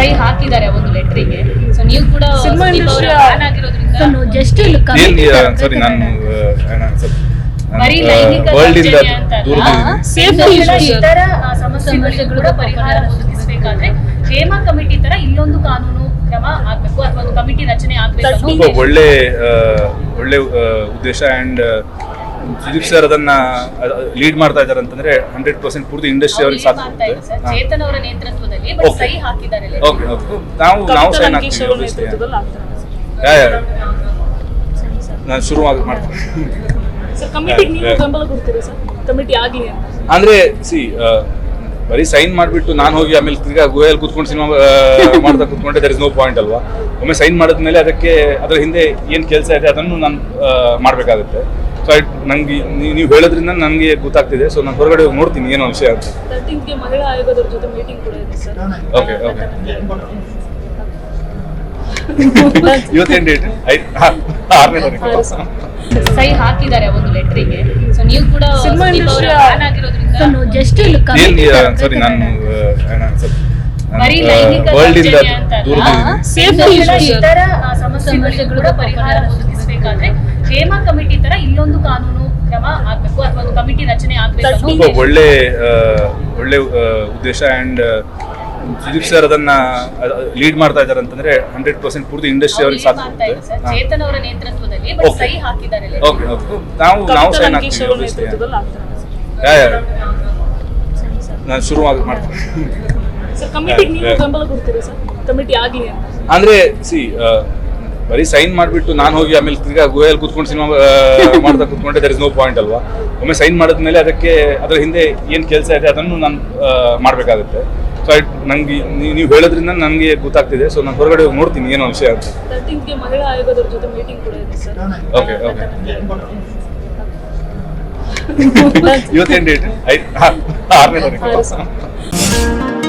ಸಹಿ ಹಾಕಿದ್ದಾರೆ ಒಂದು ಲೆಟ್ರಿಗೆ. ಸೊ ನೀವು ಕೂಡ ಸಿನಿಮಾ ಆಗಿರೋದ್ರಿಂದ ಜಸ್ಟ್ ಸಾರಿ ನಾನು ಬರೀ ಲೈಂಗಿಕ ದೌರ್ಜನ್ಯ ಇನ್ನೊಂದು issues. ಇತರ ಸಮಸ್ಯೆಗಳು ಪರಿಹಾರ ಒದಗಿಸಬೇಕಾದ್ರೆ ಕಮಿಟಿ ತರ ಇಲ್ಲೊಂದು ಕಾನೂನು ಕ್ರಮ ಆಗ್ಬೇಕು ಅಥವಾ ಒಂದು ಕಮಿಟಿ ರಚನೆ ಆಗ್ಬೇಕು ತುಂಬಾ ಒಳ್ಳೆ ಒಳ್ಳೆ ಉದ್ದೇಶ ಅಂಡ್ ಸುದೀಪ್ ಸರ್ ಅದನ್ನ ಲೀಡ್ ಮಾಡ್ತಾ ಇದ್ದಾರೆ ಅಂತಂದ್ರೆ ಹಂಡ್ರೆಡ್ ಪರ್ಸೆಂಟ್ ಪೂರ್ತಿ ಇಂಡಸ್ಟ್ರಿ ಅವ್ರು ಅವ್ರಿಗೆ ಸಾಥ್ ಮಾಡ್ತಾ ಸರ್ ಸಾಕು ಚೇತನ್ ಅವರ ನೇತೃತ್ವದಲ್ಲಿ ಬಟ್ Okay. ಸಹಿ ಓಕೆ ಓಕೆ ನಾವು ನಾವು ಸೈನ್ ಹಾಕ್ತೀವಿ. ನಾನು ಶುರು ಆಗಿ ಮಾಡ್ತೀನಿ. ಸರ್ ಕಮಿಟಿಗೆ ನೀವು Yeah. ಬೆಂಬಲ ಕೊಡ್ತೀರಾ ಸರ್ ಕಮಿಟಿ ಆಗ್ಲಿ ಅಂದ್ರೆ ಸಿ ಬರೀ ಸೈನ್ ಮಾಡಿಬಿಟ್ಟು ನಾನು ಹೋಗಿ ಆಮೇಲೆ ತಿರ್ಗಾ ಗೋಯಲ್ಲಿ ಕೂತ್ಕೊಂಡು ಸಿನಿಮಾ ಮಾಡ್ತಾ ಕುತ್ಕೊಂಡೆ ದರ್ ಇಸ್ ನೋ ಪಾಯಿಂಟ್ ಅಲ್ವಾ? ಒಮ್ಮೆ ಸೈನ್ ಮಾಡಿದ್ಮೇಲೆ ಅದಕ್ಕೆ ಅದರ ಹಿಂದೆ ಏನು ಕೆಲಸ ಇದೆ ಅದನ್ನು ನಾನು ಮಾಡಬೇಕಾಗುತ್ತೆ. ಸೊ ನಂಗೆ ನೀವು ಹೇಳೋದ್ರಿಂದ ನನಗೆ ಗೊತ್ತಾಗ್ತಿದೆ. ಸೊ ನಾನು ಹೊರಗಡೆ ಹೋಗಿ ನೋಡ್ತೀನಿ ಏನೋ ವಿಷಯ ಅಂತ. ತರ್ಟೀನ್ಗೆ ಮಹಿಳಾ ಆಯೋಗದವ್ರ ಜೊತೆ ಮೀಟಿಂಗ್ ಕೂಡ ಇದೆ ಸರ್ ಓಕೆ ಓಕೆ ಇವತ್ತೇನು ಡೇಟ್ ಆರನೇ ತಾರೀಕು. ಸಹಿ ಹಾಕಿದ್ದಾರೆ ಒಂದು ಲೆಟ್ರಿಗೆ ಸೊ ನೀವು ಕೂಡ ಸಿನಿಮಾ ಇಂಡಸ್ಟ್ರಿ fan ಆಗಿರೋದ್ರಿಂದ ಜಸ್ಟ್ ಏನ್ ಸಾರಿ ನಾನು ಬರೀ ಲೈಂಗಿಕ ವರ್ಲ್ಡ್ ಇಂದ Safety ಇನ್ನೊಂದು ಇತರ ಸಮಸ್ಯೆಗಳು ಪರಿಹಾರ ಒದಗಿಸಬೇಕಾದ್ರೆ ಕ್ಷೇಮ ಕಮಿಟಿ ತರ ಇಲ್ಲೊಂದು ಕಾನೂನು ಕ್ರಮ ಆಗ್ಬೇಕು ಅಥವಾ ಒಂದು ಕಮಿಟಿ ರಚನೆ ಆಗ್ಬೇಕು ತುಂಬಾ ಒಳ್ಳೆ ಒಳ್ಳೆ ಉದ್ದೇಶ ಅಂಡ್ ಸುದೀಪ್ ಸರ್ ಅದನ್ನ ಲೀಡ್ ಮಾಡ್ತಾ ಇದ್ದಾರೆ ಅಂತಂದ್ರೆ ಹಂಡ್ರೆಡ್ ಪರ್ಸೆಂಟ್ ಪೂರ್ತಿ ಇಂಡಸ್ಟ್ರಿ ಅವ್ರು ಅವ್ರಿಗೆ ಸರ್. ಚೇತನ್ ಅವರ ನೇತೃತ್ವದಲ್ಲಿ. ಸಹಿ ಹಾಕಿದ್ದಾರೆ ನಾವು ನಾವು ಸೈನ್ ಹಾಕ್ತೀವಿ. ನಾನು ಶುರು ಆಗಿ ಮಾಡ್ತೀನಿ. ಸರ್ ಕಮಿಟಿಗೆ ನೀವು Yeah. ಕೊಡ್ತೀರಾ ಸರ್? ಕಮಿಟಿ ಆಗ್ಲಿ ಅಂದ್ರೆ ಸಿ ಬರೀ ಸೈನ್ ಮಾಡಿಬಿಟ್ಟು ನಾನು ಹೋಗಿ ಆಮೇಲೆ ತಿರ್ಗಾ ಗುಹೆಯಲ್ಲಿ ಕೂತ್ಕೊಂಡು ಸಿನಿಮಾ ಮಾಡ್ತಾ ಕೂತ್ಕೊಂಡ್ರೆ ದರ್ ಇಸ್ ನೋ ಪಾಯಿಂಟ್ ಅಲ್ವಾ? ಒಮ್ಮೆ ಸೈನ್ ಮಾಡಿದ್ಮೇಲೆ ಅದಕ್ಕೆ ಅದರ ಹಿಂದೆ ಏನು ಕೆಲಸ ಇದೆ ಅದನ್ನು ನಾನು ಮಾಡಬೇಕಾಗುತ್ತೆ. ಸೊ ನಂಗೆ ನೀವು ಹೇಳೋದ್ರಿಂದ ನನಗೆ ಗೊತ್ತಾಗ್ತಿದೆ. ಸೊ ನಾನು ಹೊರಗಡೆ ಹೋಗಿ ನೋಡ್ತೀನಿ ಏನೋ ವಿಷಯ ಅಂತ. ತರ್ಟೀನ್ಗೆ ಮಹಿಳಾ ಆಯೋಗದವ್ರ ಜೊತೆ ಮೀಟಿಂಗ್ ಕೂಡ ಇದೆ ಸರ್. ಓಕೆ ಓಕೆ ಇವತ್ತೇನು ಡೇಟ್ ಐದು ಆರನೇ ತಾರೀಕು.